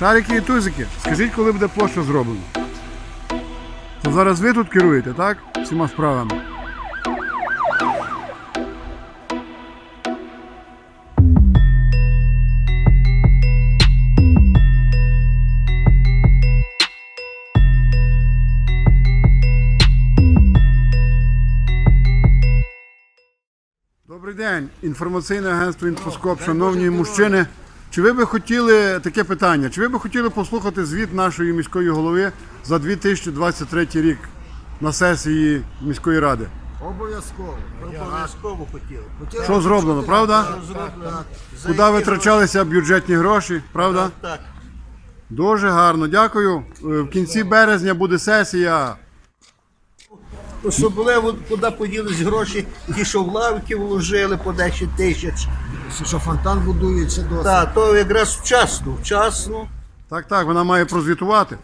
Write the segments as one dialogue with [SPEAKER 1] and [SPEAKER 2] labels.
[SPEAKER 1] Шарики і тузики, скажіть, коли буде площа зроблена? То зараз ви тут керуєте, так? Всіма справами. Добрий день, інформаційне агентство Інфоскоп, шановні мужчини. Чи ви би хотіли таке питання? Чи ви би хотіли послухати звіт нашої міської голови за 2023 рік на сесії міської ради?
[SPEAKER 2] Обов'язково.
[SPEAKER 3] Обов'язково хотів.
[SPEAKER 2] Хотіли
[SPEAKER 1] Що зроблено, правда? Куди витрачалися бюджетні гроші, правда?
[SPEAKER 3] Так.
[SPEAKER 1] Дуже гарно, дякую. Е, В кінці березня буде сесія.
[SPEAKER 3] Особливо, куди поділись гроші, ті, що в лавки вложили по 10 тисяч.
[SPEAKER 2] Що фонтан будується досить.
[SPEAKER 3] Так, то якраз вчасно, вчасно.
[SPEAKER 1] Так, так, вона має прозвітувати.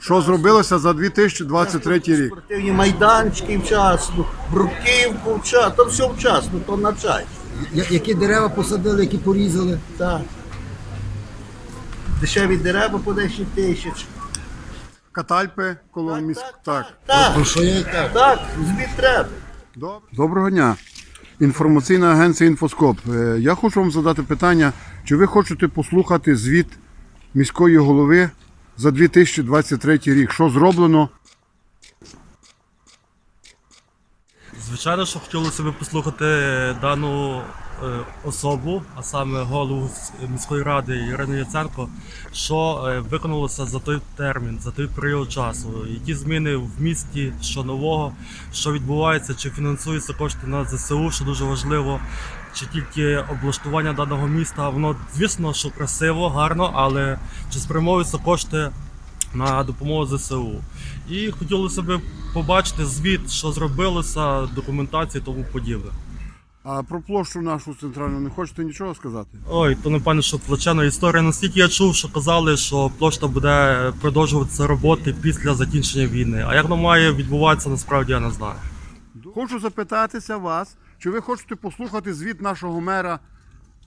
[SPEAKER 1] Що зробилося за 2023 рік?
[SPEAKER 3] Спортивні майданчики вчасно, бруківку вчасно, то все вчасно, то на чай.
[SPEAKER 2] Я- Які дерева посадили, які порізали.
[SPEAKER 3] Так. Дешеві дерева по 10 тисяч.
[SPEAKER 1] Катальпи коло міськ. Так.
[SPEAKER 3] Так,
[SPEAKER 2] кажу?
[SPEAKER 3] так, збір треба.
[SPEAKER 1] Доброго дня. Інформаційна агенція Інфоскоп. Е, Я хочу вам задати питання, чи ви хочете послухати звіт міської голови за 2023 рік? Що зроблено?
[SPEAKER 4] Звичайно, що хотілося б послухати дану особу, а саме голову міської ради Ірину Яценко, що е, виконалося за той термін, за той період часу. Які зміни в місті, що нового, що відбувається, чи фінансуються кошти на ЗСУ, що дуже важливо, чи тільки облаштування даного міста. Воно, звісно, що красиво, гарно, але чи спрямовуються кошти на допомогу ЗСУ. І хотілося б побачити звіт, що зробилося, документації тому подібне.
[SPEAKER 1] А про площу нашу центральну не хочете нічого сказати?
[SPEAKER 4] Ой, то напевно, що плачена історія. Наскільки я чув, що казали, що площа буде продовжуватися роботи після закінчення війни. А як воно має відбуватися, насправді я не знаю.
[SPEAKER 1] Хочу запитатися вас, чи ви хочете послухати звіт нашого мера,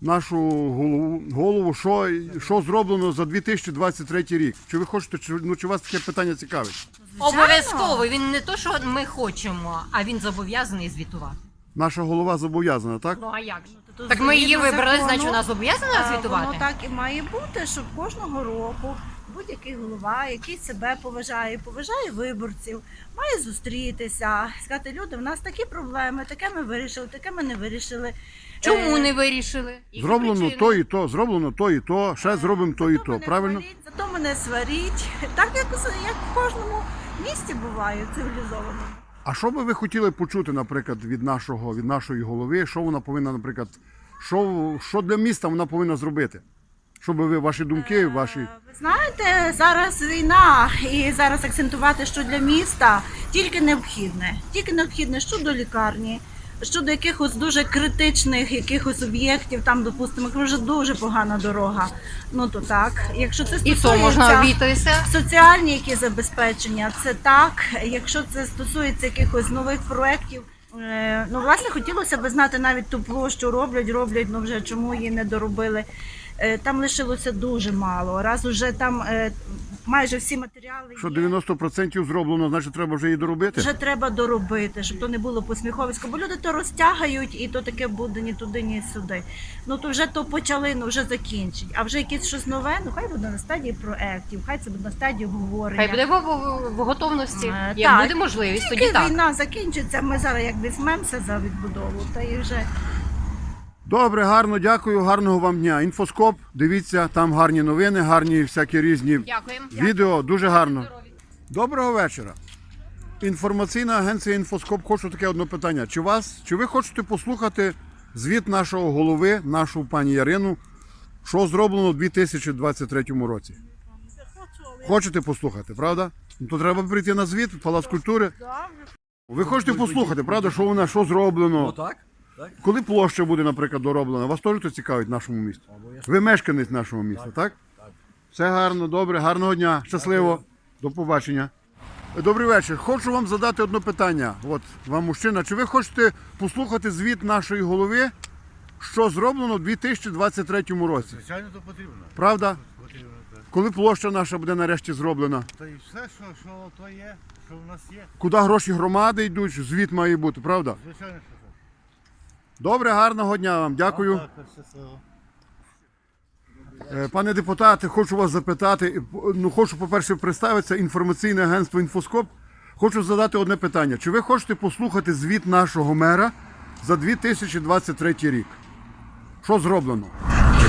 [SPEAKER 1] нашу голову, голову що, що зроблено за 2023 рік? Чи ви хочете, чи, ну, чи вас таке питання цікавить?
[SPEAKER 5] Обов'язково. Він не то, що ми хочемо, а він зобов'язаний звітувати.
[SPEAKER 1] Наша голова зобов'язана, так?
[SPEAKER 5] Ну а як же?
[SPEAKER 6] То
[SPEAKER 5] Так ми її
[SPEAKER 6] згідно
[SPEAKER 5] вибрали,
[SPEAKER 6] закону,
[SPEAKER 5] значить вона зобов'язана
[SPEAKER 6] е,
[SPEAKER 5] звітувати.
[SPEAKER 6] Воно так і має бути, щоб кожного року будь-який голова, який себе поважає, поважає виборців, має зустрітися, сказати, люди, в нас такі проблеми, таке ми вирішили, таке ми не вирішили.
[SPEAKER 5] Чому
[SPEAKER 6] Е,
[SPEAKER 5] не вирішили? Які
[SPEAKER 1] Зроблено
[SPEAKER 5] причини?
[SPEAKER 1] то і то, зроблено то і то, ще зробимо то і
[SPEAKER 6] зато
[SPEAKER 1] то.
[SPEAKER 6] мене
[SPEAKER 1] Правильно?
[SPEAKER 6] хваліть, Зато мене сваріть. Так як, як в кожному місті буває цивілізованому.
[SPEAKER 1] А що би ви хотіли почути, наприклад, від нашого, від нашої голови? Що вона повинна, наприклад, що, що для міста вона повинна зробити? Щоб ви ваші думки, ваші.
[SPEAKER 6] Е, Ви знаєте, зараз війна, і зараз акцентувати, що для міста тільки необхідне. Тільки необхідне щодо лікарні, щодо якихось дуже критичних якихось об'єктів, там, допустимо, вже дуже погана дорога. Ну то так. Якщо це
[SPEAKER 5] І
[SPEAKER 6] стосується
[SPEAKER 5] то можна обійтися.
[SPEAKER 6] соціальні які забезпечення, це так. Якщо це стосується якихось нових проєктів, е, ну власне хотілося б знати навіть ту площу роблять, роблять, ну вже чому її не доробили. Е, Там лишилося дуже мало. Раз уже там е, майже всі матеріали
[SPEAKER 1] Що
[SPEAKER 6] є.
[SPEAKER 1] 90% зроблено, значить треба вже її доробити?
[SPEAKER 6] Вже треба доробити, щоб то не було посміховисько, бо люди то розтягають і то таке буде ні туди, ні сюди. Ну то вже то почали, ну вже закінчить. А вже якесь щось нове, ну хай буде на стадії проєктів, хай це буде на стадії обговорення.
[SPEAKER 5] Хай буде в, в, в готовності.
[SPEAKER 6] Е,
[SPEAKER 5] Як
[SPEAKER 6] так.
[SPEAKER 5] буде можливість,
[SPEAKER 6] Тільки
[SPEAKER 5] тоді так.
[SPEAKER 6] війна закінчиться, ми зараз як візьмемося за відбудову, та і вже
[SPEAKER 1] Добре, гарно, дякую, гарного вам дня. Інфоскоп, дивіться, там гарні новини, гарні всякі різні
[SPEAKER 5] Дякуємо.
[SPEAKER 1] відео, дуже гарно. Доброго вечора. Інформаційна агенція Інфоскоп. Хочу таке одне питання. Чи вас, чи ви хочете послухати звіт нашого голови, нашу пані Ярину, що зроблено у 2023 році? Хочете послухати, правда? Ну, то треба прийти на звіт в Палац культури. Ви хочете послухати, правда, що вона що зроблено?
[SPEAKER 2] Ну так.
[SPEAKER 1] Коли площа буде, наприклад, дороблена, вас теж це цікавить в нашому місті? Ви мешканець нашого міста, так? Все гарно, добре, гарного дня, щасливо, до побачення. Добрий вечір. Хочу вам задати одне питання. От вам мужчина. Чи ви хочете послухати звіт нашої голови що зроблено в 2023 році.
[SPEAKER 7] Звичайно, то потрібно.
[SPEAKER 1] Правда?
[SPEAKER 7] Потрібно так.
[SPEAKER 1] Коли площа наша буде нарешті зроблена?
[SPEAKER 7] Та і все, що, що то є, що в нас є.
[SPEAKER 1] Куди гроші громади йдуть, звіт має бути, правда?
[SPEAKER 7] Звичайно.
[SPEAKER 1] Добре, гарного дня вам. Дякую.
[SPEAKER 7] Щасливо.
[SPEAKER 1] Е, Пане депутате, хочу вас запитати. Ну, хочу, по-перше, представитися інформаційне агентство Інфоскоп. Хочу задати одне питання. Чи ви хочете послухати звіт нашого мера за 2023 рік? Що зроблено?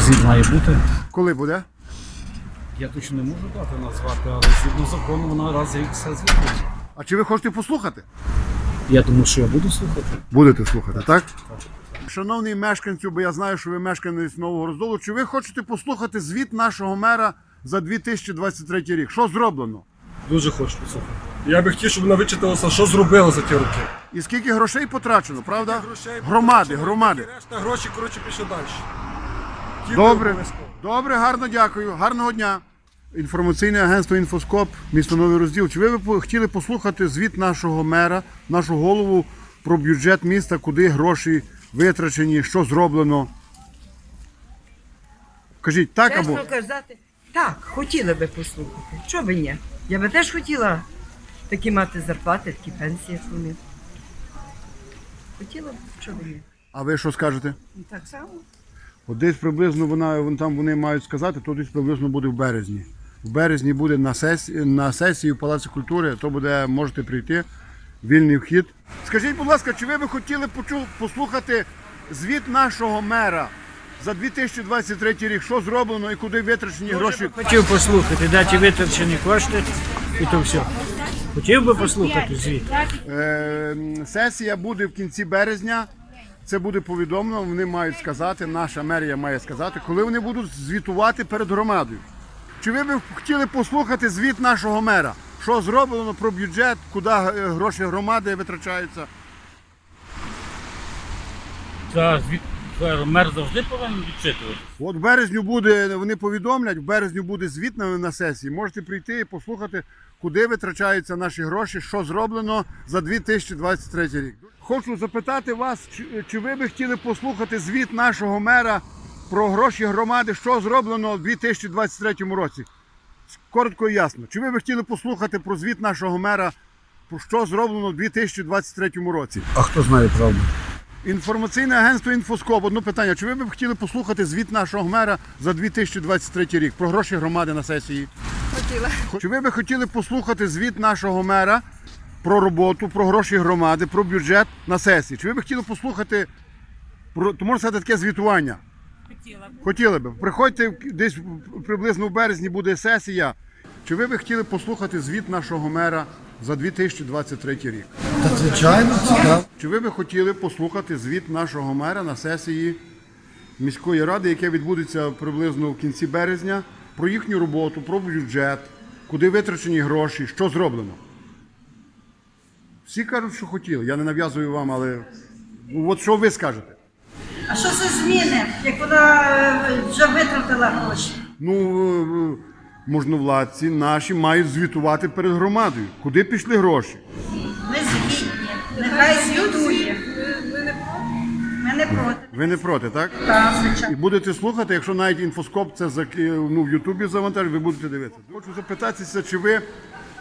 [SPEAKER 8] Звіт має бути.
[SPEAKER 1] Коли буде?
[SPEAKER 8] Я точно не можу дати назвати, але згідно закону вона раз і все звітує.
[SPEAKER 1] А чи ви хочете послухати?
[SPEAKER 8] Я думаю, що я буду слухати.
[SPEAKER 1] Будете слухати, так? Шановні мешканці, бо я знаю, що ви мешканець Нового Роздолу, чи ви хочете послухати звіт нашого мера за 2023 рік? Що зроблено?
[SPEAKER 9] Дуже хочу послухати. Я би хотів, щоб вона вичиталася, що зробила за ті роки.
[SPEAKER 1] І скільки грошей потрачено, правда?
[SPEAKER 9] Грошей
[SPEAKER 1] Громади,
[SPEAKER 9] потрачено,
[SPEAKER 1] громади.
[SPEAKER 9] і Решта гроші, коротше, пішли далі.
[SPEAKER 1] Добре,
[SPEAKER 9] обов'язково.
[SPEAKER 1] добре, гарно дякую. Гарного дня. Інформаційне агентство Інфоскоп, місто Новий Розділ. Чи ви б хотіли послухати звіт нашого мера, нашого голову про бюджет міста, куди гроші витрачені, що зроблено? Кажіть так або
[SPEAKER 10] казати, так, хотіли би послухати. Що би ні? Я би теж хотіла такі мати зарплати, такі пенсії, як вони. Хотіла б, що би ні.
[SPEAKER 1] а ви що скажете?
[SPEAKER 10] Ну, Так само.
[SPEAKER 1] От десь приблизно вона вон там вони мають сказати, то десь приблизно буде в березні. В березні буде на сесії на сесії в Палаці культури, то буде можете прийти. Вільний вхід. Скажіть, будь ласка, чи ви би хотіли послухати звіт нашого мера за 2023 рік? Що зроблено і куди витрачені гроші?
[SPEAKER 11] Хотів послухати, дати витрачені кошти і то все. Хотів би послухати звіт.
[SPEAKER 1] Е, сесія буде в кінці березня. Це буде повідомлено. Вони мають сказати, наша мерія має сказати, коли вони будуть звітувати перед громадою. Чи ви б хотіли послухати звіт нашого мера? Що зроблено про бюджет, куди е, гроші громади витрачаються?
[SPEAKER 11] Та звіт мер завжди повинен відчитувати.
[SPEAKER 1] От в березню буде, вони повідомлять, в березню буде звіт на, на сесії. Можете прийти і послухати, куди витрачаються наші гроші, що зроблено за 2023 рік. Хочу запитати вас, чи, чи ви би хотіли послухати звіт нашого мера про гроші громади, що зроблено у 2023 році? Коротко і ясно. Чи ви би хотіли послухати про звіт нашого мера, про що зроблено у 2023 році?
[SPEAKER 2] А хто знає правду?
[SPEAKER 1] Інформаційне агентство Інфоскоп. Одне питання. Чи ви б хотіли послухати звіт нашого мера за 2023 рік про гроші громади на сесії? Хотіла. Чи ви б хотіли послухати звіт нашого мера про роботу, про гроші громади, про бюджет на сесії? Чи ви б хотіли послухати про то можна сказати таке звітування? Хотіла б. Хотіли б. Приходьте десь приблизно в березні буде сесія. Чи ви б хотіли послухати звіт нашого мера за 2023 рік?
[SPEAKER 2] Та звичайно, цікаво.
[SPEAKER 1] Чи ви би хотіли послухати звіт нашого мера на сесії міської ради, яке відбудеться приблизно в кінці березня, про їхню роботу, про бюджет, куди витрачені гроші, що зроблено? Всі кажуть, що хотіли. Я не нав'язую вам, але ну, от що ви скажете?
[SPEAKER 6] А що це зміни, як вона е, вже витратила гроші?
[SPEAKER 1] Ну, е, можновладці наші мають звітувати перед громадою. Куди пішли гроші?
[SPEAKER 6] Ми згідні. Нехай звітує. Ми не проти.
[SPEAKER 1] Ви не проти, так?
[SPEAKER 6] Так,
[SPEAKER 1] І будете слухати, якщо навіть інфоскоп це заки- ну, в Ютубі завантажить, ви будете дивитися. Хочу запитатися, чи ви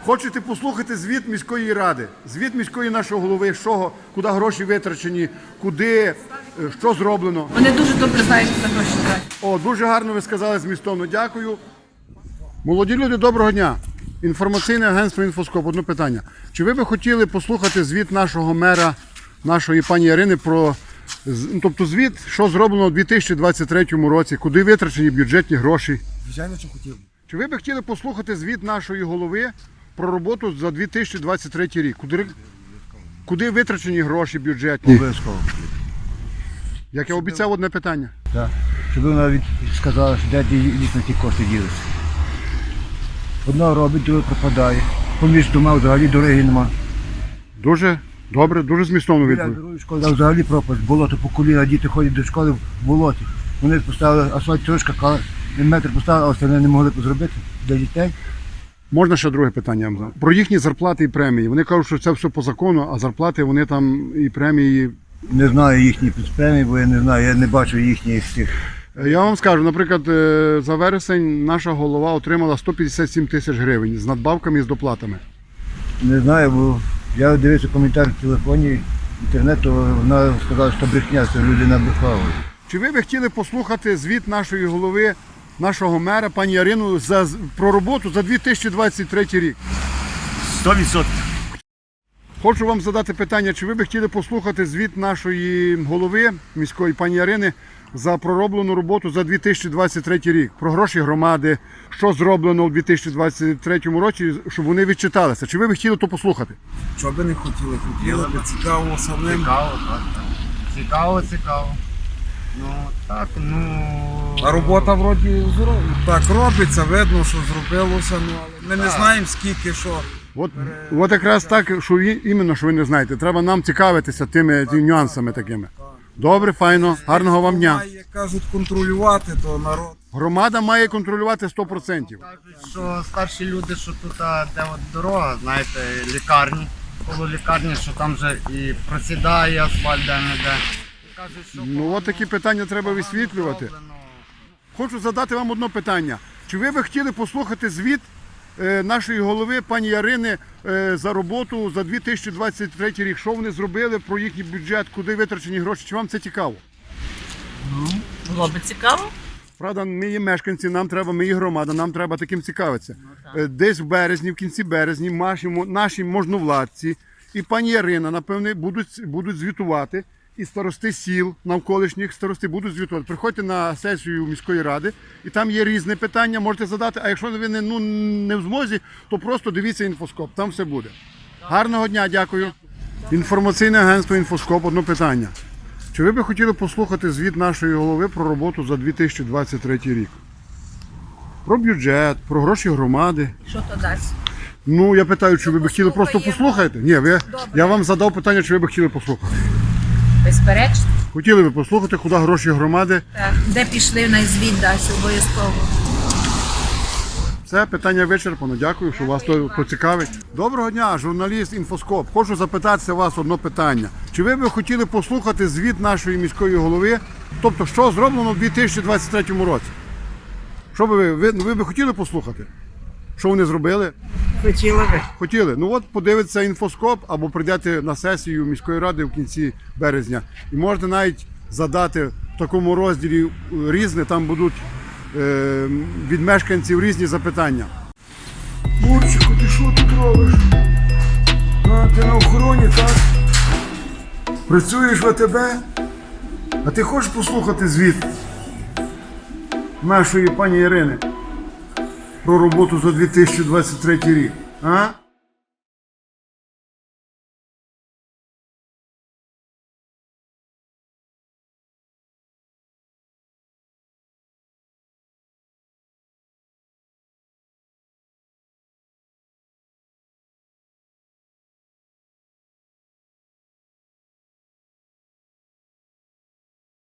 [SPEAKER 1] хочете послухати звіт міської ради, звіт міської нашого голови, що, куди гроші витрачені, куди, е, що зроблено.
[SPEAKER 10] Вони дуже добре знають, гроші тратять.
[SPEAKER 1] О, дуже гарно ви сказали змістовно. Дякую. Молоді люди, доброго дня. Інформаційне агентство Інфоскоп. Одне питання. Чи ви би хотіли послухати звіт нашого мера, нашої пані Ярини про ну, тобто звіт, що зроблено у 2023 році, куди витрачені бюджетні гроші?
[SPEAKER 2] Звичайно, що хотів.
[SPEAKER 1] Чи ви би хотіли послухати звіт нашої голови про роботу за 2023 рік? Куди, куди витрачені гроші бюджетні?
[SPEAKER 2] Обов'язково.
[SPEAKER 1] Як я обіцяв одне питання.
[SPEAKER 2] Так. Щоб вона сказала, що де дійсно ті кошти ділися. Одна робить, друга пропадає. Поміж дома взагалі дороги нема.
[SPEAKER 1] Дуже добре, дуже змістовно
[SPEAKER 2] Біля
[SPEAKER 1] відповідь.
[SPEAKER 2] дороги школи там взагалі пропасть, болото по коліна, діти ходять до школи в болоті. Вони поставили асфальт трошки, кала- метр поставили, а остальне не могли зробити для дітей.
[SPEAKER 1] Можна ще друге питання вам задати? про їхні зарплати і премії. Вони кажуть, що це все по закону, а зарплати вони там і премії
[SPEAKER 2] Не знаю їхні підспеми, бо я не знаю, я не бачу їхніх цих.
[SPEAKER 1] Е, Я вам скажу, наприклад, е, за вересень наша голова отримала 157 тисяч гривень з надбавками і з доплатами.
[SPEAKER 2] Не знаю, бо я дивився коментар в телефоні, інтернету, вона сказала, що брехня, що люди набрехали.
[SPEAKER 1] Чи ви би хотіли послухати звіт нашої голови, нашого мера, пані Ярину, за, про роботу за 2023 рік?
[SPEAKER 8] 100%.
[SPEAKER 1] Хочу вам задати питання, чи ви би хотіли послухати звіт нашої голови міської пані Ярини за пророблену роботу за 2023 рік, про гроші громади, що зроблено у 2023 році, щоб вони відчиталися. Чи ви б хотіли то послухати?
[SPEAKER 12] Що би не хотіли, хотіли би цікаво самим.
[SPEAKER 7] Цікаво, так. так. Цікаво, цікаво. Ну, так, ну.
[SPEAKER 12] А робота вроді зро- так робиться, видно, що зробилося, ну але ми не знаємо скільки що.
[SPEAKER 1] От, от якраз так, що і- іменно, що ви не знаєте. Треба нам цікавитися тими, тими нюансами такими. Добре, файно, гарного вам дня.
[SPEAKER 12] Як кажуть, контролювати, то народ.
[SPEAKER 1] Громада має контролювати 100%.
[SPEAKER 7] Кажуть, що старші люди, що тут, а, де от дорога, знаєте, лікарні, коло лікарні, що там вже і просідає асфальт де-не-де. Кажуть, що
[SPEAKER 1] Ну от такі питання треба висвітлювати. Хочу задати вам одне питання. Чи ви би хотіли послухати звіт нашої голови пані Ярини е, за роботу за 2023 рік? Що вони зробили про їхній бюджет, куди витрачені гроші? Чи вам це цікаво?
[SPEAKER 5] Ну, Було би цікаво.
[SPEAKER 1] Правда, ми є мешканці, нам треба, ми є громада, нам треба таким цікавитися. Е, Десь в березні, в кінці березні, наші, наші можновладці і пані Ярина, напевне, будуть, будуть звітувати. І старости сіл навколишніх старости будуть звітувати. Приходьте на сесію міської ради, і там є різне питання, можете задати. А якщо ви не, ну, не в змозі, то просто дивіться інфоскоп, там все буде. Гарного дня, дякую. Інформаційне агентство Інфоскоп, одне питання. Чи ви би хотіли послухати звіт нашої голови про роботу за 2023 рік? Про бюджет, про гроші громади.
[SPEAKER 6] Що то дасть?
[SPEAKER 1] Ну, я питаю, чи ви б хотіли просто послухати? Ні, ви, я вам задав питання, чи ви б хотіли послухати.
[SPEAKER 5] Безперечно.
[SPEAKER 1] Хотіли би послухати, куди гроші громади.
[SPEAKER 6] Так, де пішли на звіт дасть обов'язково.
[SPEAKER 1] Все, питання вичерпано. Дякую, що вас то поцікавить. Доброго дня, журналіст Інфоскоп. Хочу запитатися вас одне питання. Чи ви би хотіли послухати звіт нашої міської голови? Тобто, що зроблено в 2023 році? Що би ви, ви, ви би хотіли послухати? Що вони зробили?
[SPEAKER 10] Хотіла би.
[SPEAKER 1] Хотіли. Ну от подивиться інфоскоп або прийдете на сесію міської ради в кінці березня. І можете навіть задати в такому розділі е, різне, там будуть е, від мешканців різні запитання. Бурчику, ти що тут робиш? А, ти на охороні, так? Працюєш в АТБ? А ти хочеш послухати звіт нашої пані Ірини про роботу за 2023 рік? А?